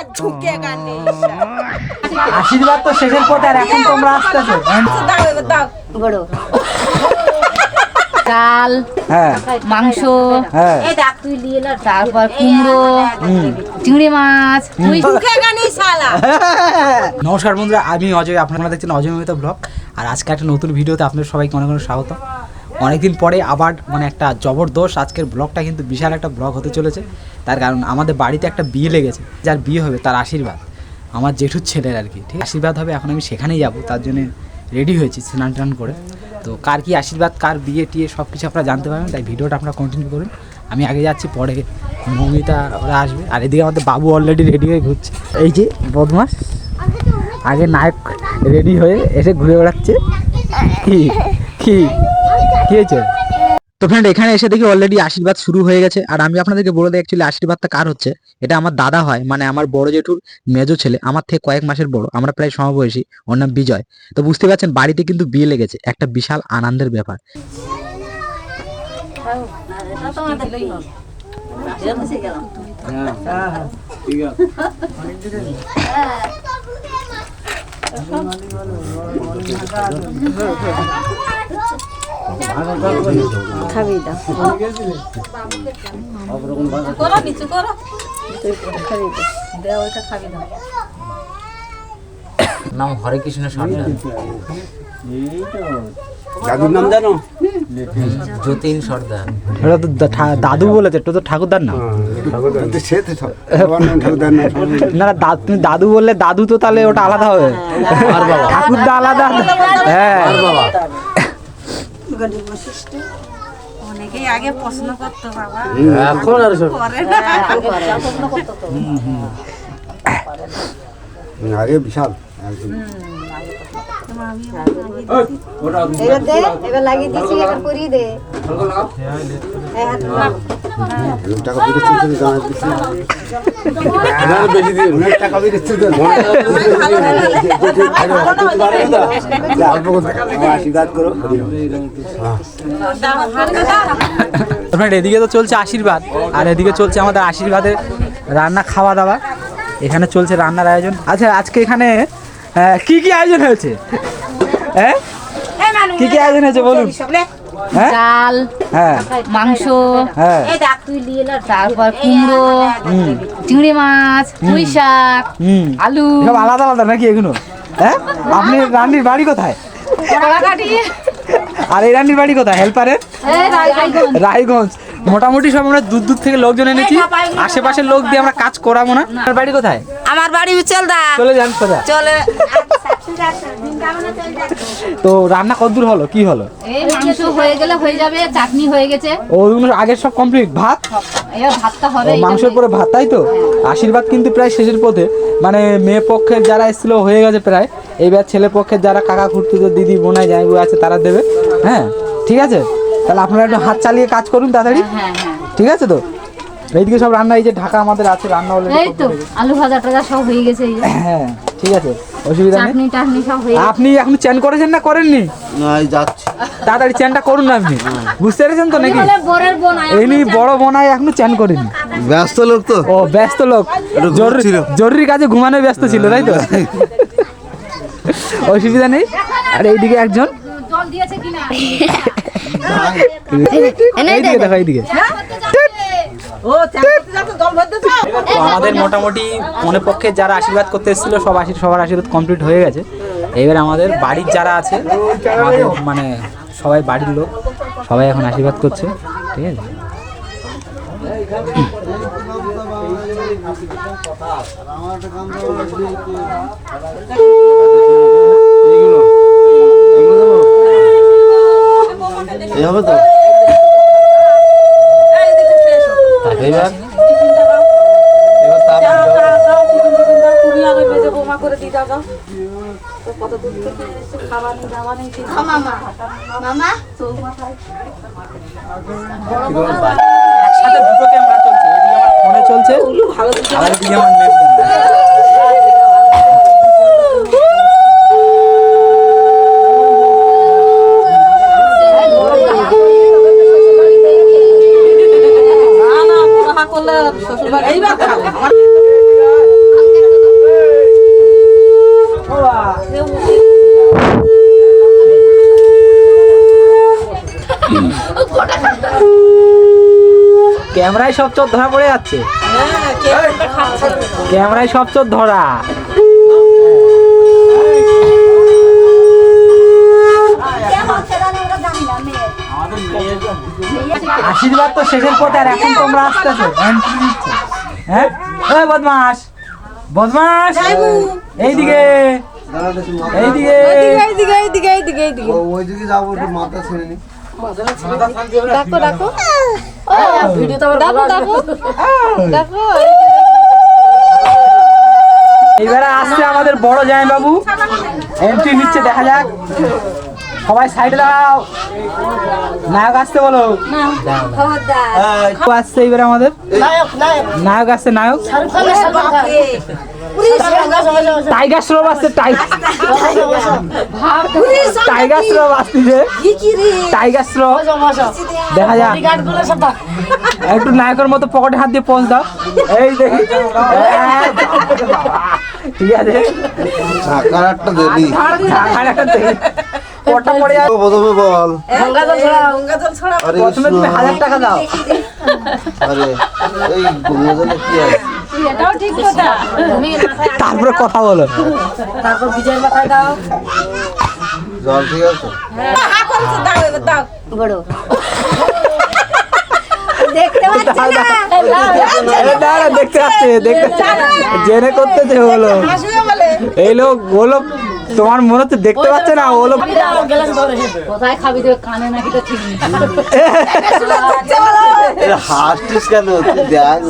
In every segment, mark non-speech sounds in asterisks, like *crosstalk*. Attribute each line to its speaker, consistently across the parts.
Speaker 1: শালা ঝুঁকে গানে
Speaker 2: আশীর্বাদ তো শেষের পথে আর এখন তোমরা আসতেছো।
Speaker 1: দাও এবার দাও।
Speaker 3: বড় চাল
Speaker 2: হ্যাঁ।
Speaker 3: মাংস
Speaker 2: হ্যাঁ।
Speaker 3: তারপর কুমড়ো চিংড়ি মাছ
Speaker 2: নমস্কার বন্ধুরা আমি অজয় আপনারা দেখছেন অজয় মমিতা ব্লগ। আর আজকে একটা নতুন ভিডিওতে আপনাদের সবাইকে অনেক অনেক স্বাগত অনেকদিন পরে আবার মানে একটা জবরদস্ত আজকের ব্লগটা কিন্তু বিশাল একটা ব্লগ হতে চলেছে। তার কারণ আমাদের বাড়িতে একটা বিয়ে লেগেছে, যার বিয়ে হবে তার আশীর্বাদ। আমার জেঠুর ছেলের আর কি, ঠিক আশীর্বাদ হবে, এখন আমি সেখানেই যাব, তার জন্য রেডি হয়েছি স্নান টান করে। তো কার কি আশীর্বাদ, কার বিয়ে টিয়ে সব কিছু আপনারা জানতে পারবেন, তাই ভিডিওটা আপনারা কন্টিনিউ করুন। আমি আগে যাচ্ছি, পরে মমিতা ওরা আসবে। আর এদিকে আমাদের বাবু অলরেডি রেডি হয়ে ঘুরছে। এই যে বদমাস, আগে নায়ক রেডি হয়ে এসে ঘুরে বেড়াচ্ছে। কি কি? কি হয়েছে তো ফ্রেন্ড এখানে এসে দেখি অলরেডি আশীর্বাদ শুরু হয়ে গেছে। আর আমি আপনাদেরকে বলে দিই অ্যাকচুয়ালি আশীর্বাদটা কার হচ্ছে? এটা আমার দাদা হয় মানে আমার বড় জেঠুর মেজো ছেলে আমার থেকে কয়েক মাসের বড় আমরা প্রায় সমবয়সী ওর নাম বিজয়। তো বুঝতে পারছেন বাড়িতে কিন্তু বিয়ে লেগেছে একটা বিশাল আনন্দের ব্যাপার।
Speaker 1: করো
Speaker 3: খাবি দাও।
Speaker 2: নাম হরে কৃষ্ণ সর্দার
Speaker 4: দাদুর নাম জানো?
Speaker 2: যতীন সর্দার। এটা তো দাদু বলেছে এটা তো নাম।
Speaker 4: ঠাকুরদার
Speaker 2: না না তুমি দাদু বললে দাদু তো তাহলে ওটা আলাদা হবে। ঠাকুরদা আলাদা। হ্যাঁ।
Speaker 1: অনেকেই আগে প্রশ্ন করতো বাবা।
Speaker 4: এখন আর সব
Speaker 1: করে না।
Speaker 4: আগে বিশাল। একদম। আশীর্বাদ
Speaker 2: এদিকে তো চলছে আশীর্বাদ, আর এদিকে চলছে আমাদের আশীর্বাদের রান্না, খাওয়া দাওয়া। এখানে চলছে রান্নার আয়োজন। আচ্ছা আজকে এখানে আহ, কি কি আয়োজন হয়েছে? হ্যাঁ? কি কি আয়োজন হয়েছে বলুন। হ্যাঁ?
Speaker 3: চাল
Speaker 2: হ্যাঁ।
Speaker 3: মাংস
Speaker 2: হ্যাঁ।
Speaker 3: তারপর কুমড়ো চিংড়ি মাছ পুঁই শাক আলু।
Speaker 2: সব আলাদা আলাদা নাকি এগুলো? হ্যাঁ? আপনি রান্নির বাড়ি কোথায়? আর এই রান্নির বাড়ি কোথায়? হেল্পারের?
Speaker 3: রায়গঞ্জ।
Speaker 2: রায়গঞ্জ। মোটামুটি সব আমরা দূর দূর থেকে লোকজন এনেছি। আশেপাশের লোক দিয়ে আমরা কাজ করাবো না। আপনার বাড়ি কোথায়?
Speaker 1: আমার বাড়ি উচলদা
Speaker 2: চলে যান সোজা।
Speaker 1: চলে।
Speaker 2: তো রান্না কতদূর হলো? কি হলো?
Speaker 3: এই মাংস হয়ে গেলে হয়ে যাবে চাটনি হয়ে গেছে।
Speaker 2: ওইগুলো আগের সব কমপ্লিট ভাত?
Speaker 3: ভাতটা হবে
Speaker 2: মাংসের পরে ভাত তাই তো? আশীর্বাদ কিন্তু প্রায় শেষের পথে। মানে মেয়ে পক্ষের যারা এসেছিল হয়ে গেছে প্রায়। এইবার ছেলে পক্ষের যারা কাকা খুঁড়তুতো দিদি বোনাই জামাইবু আছে তারা দেবে। হ্যাঁ ঠিক আছে? তাহলে আপনারা একটু হাত চালিয়ে কাজ করুন তাড়াতাড়ি।
Speaker 3: হ্যাঁ হ্যাঁ।
Speaker 2: ঠিক আছে তো? এইদিকে সব রান্না এই যে ঢাকা আমাদের আছে রান্না অলরেডি
Speaker 3: এই তো আলু ভাজা টাজা সব হয়ে গেছে এই
Speaker 2: হ্যাঁ ঠিক আছে অসুবিধা নেই।
Speaker 3: চাটনি টাটনি সব হয়ে গেছে।
Speaker 2: আপনি এখন চ্যান করেছেন না করেননি?
Speaker 4: না এই যাচ্ছি।
Speaker 2: তাড়াতাড়ি চ্যানটা করুন না আপনি। বুঝতে পেরেছেন তো নাকি?
Speaker 3: বলে বরের বোন আয়
Speaker 2: এমনি বড় বোনাই এখনও চ্যান করেনি।
Speaker 4: ব্যস্ত লোক তো।
Speaker 2: ও ব্যস্ত লোক। জরুরি। জরুরি কাজে ঘুমানো ব্যস্ত ছিল তাই তো? *laughs* অসুবিধা নেই। আর এইদিকে একজন।
Speaker 3: জল দিয়েছে কিনা? *laughs*
Speaker 2: এইদিকে দেখো এইদিকে
Speaker 1: ও চাকরিতে যাচ্ছে জল ভরতে যাও
Speaker 2: তো আমাদের মোটামুটি মনে পক্ষে যারা আশীর্বাদ করতে এসেছিল সব আশীর সবার আশীর্বাদ কমপ্লিট হয়ে গেছে। এবার আমাদের বাড়ির যারা আছে আমাদের মানে সবাই বাড়ির লোক সবাই এখন আশীর্বাদ করছে ঠিক আছে?
Speaker 4: এই হবে তো?
Speaker 2: এবার
Speaker 4: এবার তাপ
Speaker 1: করে দিয়ে দাও, তো কত দূর থেকে খাবার নিয়ে যাওয়া নেই কিছু।
Speaker 2: একসাথে দুটো ক্যামেরা চলছে এদিকে আমার ফোনে চলছে।
Speaker 1: ভালো
Speaker 2: আমার
Speaker 1: এবার এইবার
Speaker 2: ক্যামেরায় সব চোর ধরা পড়ে যাচ্ছে।
Speaker 1: হ্যাঁ,
Speaker 2: ক্যামেরায় সব চোর ধরা। আশীর্বাদ তো শেষের পথে আর এখন তোমরা আসতেছো। হ্যাঁ? ওই বদমাস বদমাস এইদিকে। এইদিকে।
Speaker 1: এইদিকে এইদিকে এইদিকে এইদিকে।
Speaker 4: ওইদিকে যাব একটু মাথা ছেড়ে নি।
Speaker 1: ডাকো ডাকো ভিডিও তো ডাকো ডাকো ডাকো
Speaker 2: এইবারে আসছে আমাদের বড় জামাই বাবু এন্ট্রি নিচ্ছে দেখা যাক। সবাই সাইডে দাও নায়ক আসতে বলো? আসছে এইবারে আমাদের? নায়ক আসছে নায়ক? টাইগার শ্রম আসছে টাইগার টাইগার শ্রম আসছে টাইগার শ্রম দেখা যাক। একটু নায়কের মতো পকেটে হাত দিয়ে পৌঁছ দাও। এই দেখি *laughs* ঠিক আছে।
Speaker 4: একটা দেবি।
Speaker 2: একটা দেখি কটা পড়ে যাবে
Speaker 4: প্রথমে বল
Speaker 1: গঙ্গা জল ছড়া গঙ্গা জল ছড়া
Speaker 4: আরে
Speaker 2: প্রথমে তুমি হাজার টাকা দাও।
Speaker 4: আরে এই গঙ্গা জলে কি আছে?
Speaker 1: এটাও ঠিক কথা। তুমি
Speaker 2: তারপরে কথা বলো।
Speaker 1: তারপর বিজয়ের মাথায় দাও।
Speaker 4: জল ঠিক আছে?
Speaker 1: হা করছে দাও এবার দাও।
Speaker 3: বড় দেখতে পাচ্ছি না।
Speaker 2: দেখতে আসছে দেখতে জেনে করতেছে হলো। এই লোক ও লোক তোমার মনে হচ্ছে দেখতে পাচ্ছে না? ও লোক
Speaker 1: কোথায় খাবি তো কানে নাকি তো ঠিক
Speaker 4: হাসছিস কেন? দেখ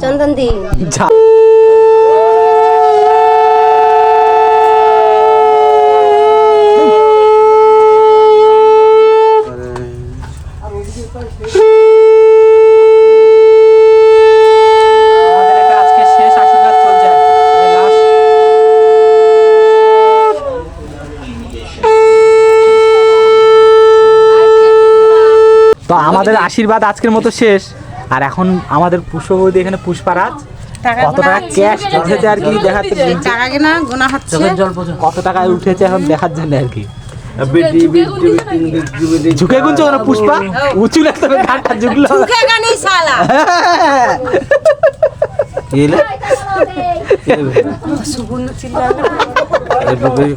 Speaker 3: চন্দন দি
Speaker 2: যা আমাদের এটা আজকে শেষ আশীর্বাদ চলছে এই last তো আমাদের আশীর্বাদ আজকের মতো শেষ। আর এখন আমাদের পুষ্পবৌদি এখানে পুষ্পারাজ। কত টাকা ক্যাশ উঠেছে আর কি।
Speaker 1: টাকা কিনা গোনা হচ্ছে।
Speaker 2: কত টাকায় উঠেছে এখন দেখার জন্য আর কি। ঝুঁকে গুনছো ওরা পুষ্পা? উঁচু লাগতে হবে ঘাটটা ঝুঁকলো।
Speaker 4: এলে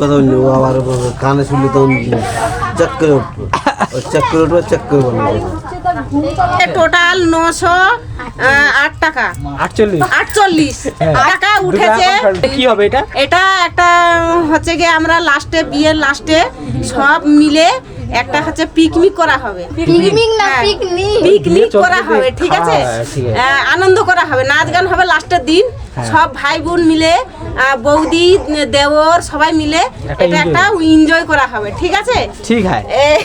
Speaker 4: কথা আবার কানে শুনলে তখন চেক করে উঠবো চেক করে উঠবো চেক করে বলব
Speaker 5: টোটাল নশো আট টাকা।
Speaker 2: আটচল্লিশ।
Speaker 5: আটচল্লিশ।
Speaker 2: হ্যাঁ।
Speaker 5: টাকা উঠেছে।
Speaker 2: কি হবে এটা?
Speaker 5: এটা একটা হচ্ছে গিয়ে আমরা লাস্টে বিয়ের লাস্টে সব মিলে একটা হচ্ছে পিকনিক করা হবে।
Speaker 3: পিকনিক না
Speaker 5: হ্যাঁ।
Speaker 3: পিকনিক
Speaker 5: পিকনিক করা হবে ঠিক আছে। আহ, আনন্দ করা হবে। নাচ গান হবে লাস্টের দিন।
Speaker 2: হ্যাঁ।
Speaker 5: সব ভাই বোন মিলে বৌদি দেওর সবাই মিলে এটা একটা এনজয় করা হবে ঠিক আছে?
Speaker 2: ঠিক হ্যায়
Speaker 5: এ-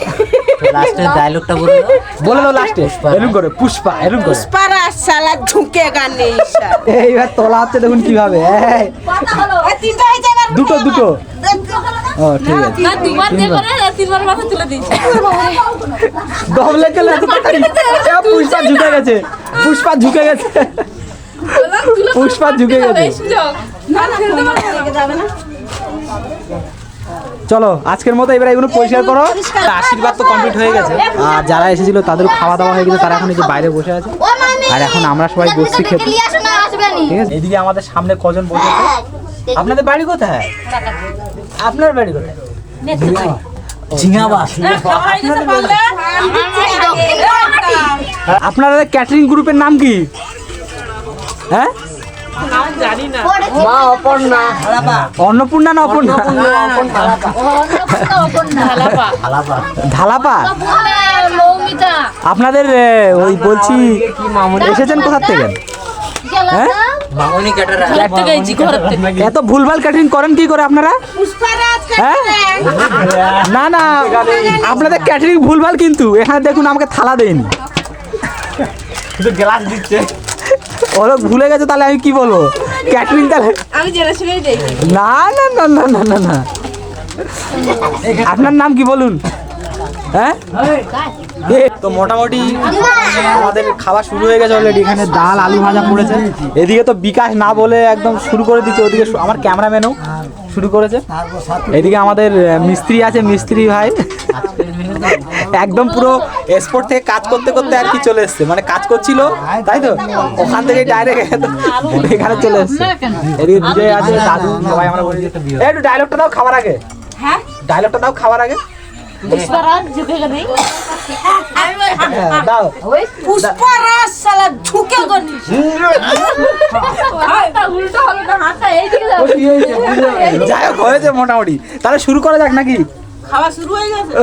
Speaker 2: বলে দাও লাস্টে এরকম করে পুষ্পা এরকম করে।
Speaker 5: পুষ্পারা শালা ঝুঁকে গান
Speaker 2: এইবার তোলা হচ্ছে দেখুন কীভাবে দুটো দুটো। ও ঠিক আছে।
Speaker 1: না দুবার দিয়ে করে তিনবার মাথা তুলে দিয়েছে।
Speaker 2: দম লেগে এত পুষ্পা ঝুঁকে গেছে। পুষ্পা ঝুঁকে গেছে। পুষ্পা ঝুঁকে গেছে। চলো আজকের মতো এবার এগুলো পরিষ্কার করো। আশীর্বাদ তো কমপ্লিট হয়ে গেছে। আর যারা এসেছিল তাদের খাওয়া দাওয়া হয়ে গেছে তারা এখন এই যে বাইরে বসে আছে। আর এখন আমরা সবাই বসছি খেতে। ঠিক আছে? এদিকে আমাদের সামনে কজন বসে আছে? আপনাদের বাড়ি কোথায়? আপনার বাড়ি কোথায়? ঝিঙাবাস আপনাদের ক্যাটারিং গ্রুপের নাম কি? হ্যাঁ? অন্নপূর্ণা না অপর্ণা? ধালাপা। আপনাদের ওই বলছি এসেছেন কোথার থেকে? হ্যাঁ? এত ভুলভাল ক্যাটারিং করেন কি করে আপনারা? হ্যাঁ? না না আপনাদের ক্যাটারিং ভুলভাল কিন্তু। এখানে দেখুন আমাকে থালা দেয়নি। শুধু গ্লাস দিচ্ছে। ওরা ভুলে গেছে তাহলে আমি কি বলব? ক্যাটারিং তাহলে
Speaker 5: আমি জেনে শুনেই দেই
Speaker 2: না না না না না না না। আপনার নাম কি বলুন? হ্যাঁ? তো মোটামুটি আমাদের খাওয়া শুরু হয়ে গেছে অলরেডি এখানে ডাল আলু ভাজা পড়েছে। এদিকে তো বিকাশ না বলে একদম শুরু করে দিচ্ছে ওদিকে আমার ক্যামেরাম্যানও। শুরু করেছে। এদিকে আমাদের মিস্ত্রি আছে মিস্ত্রি ভাই। একদম পুরো এক্সপোর্ট থেকে কাজ করতে করতে আর কি চলে এসছে। মানে কাজ করছিল তাই তো? ওখান থেকে ডাইরেক্ট এখানে চলে এসছে। এদিকে বিজয় আছে দাদু সবাই আমরা বলি একটু ডায়লগটা দাও খাবার আগে।
Speaker 1: হ্যাঁ?
Speaker 2: ডায়লগটা দাও খাবার আগে।
Speaker 1: পুষ্পারাজ
Speaker 2: ঝুঁকে দাও।
Speaker 1: পুষ্পারাজ শালা ঝুঁকে নেই উল্টো হলো না হাতটা এইদিকে
Speaker 2: যাই হোক হয়েছে মোটামুটি। তাহলে শুরু করা যাক নাকি?
Speaker 5: খাওয়া শুরু হয়ে গেছে।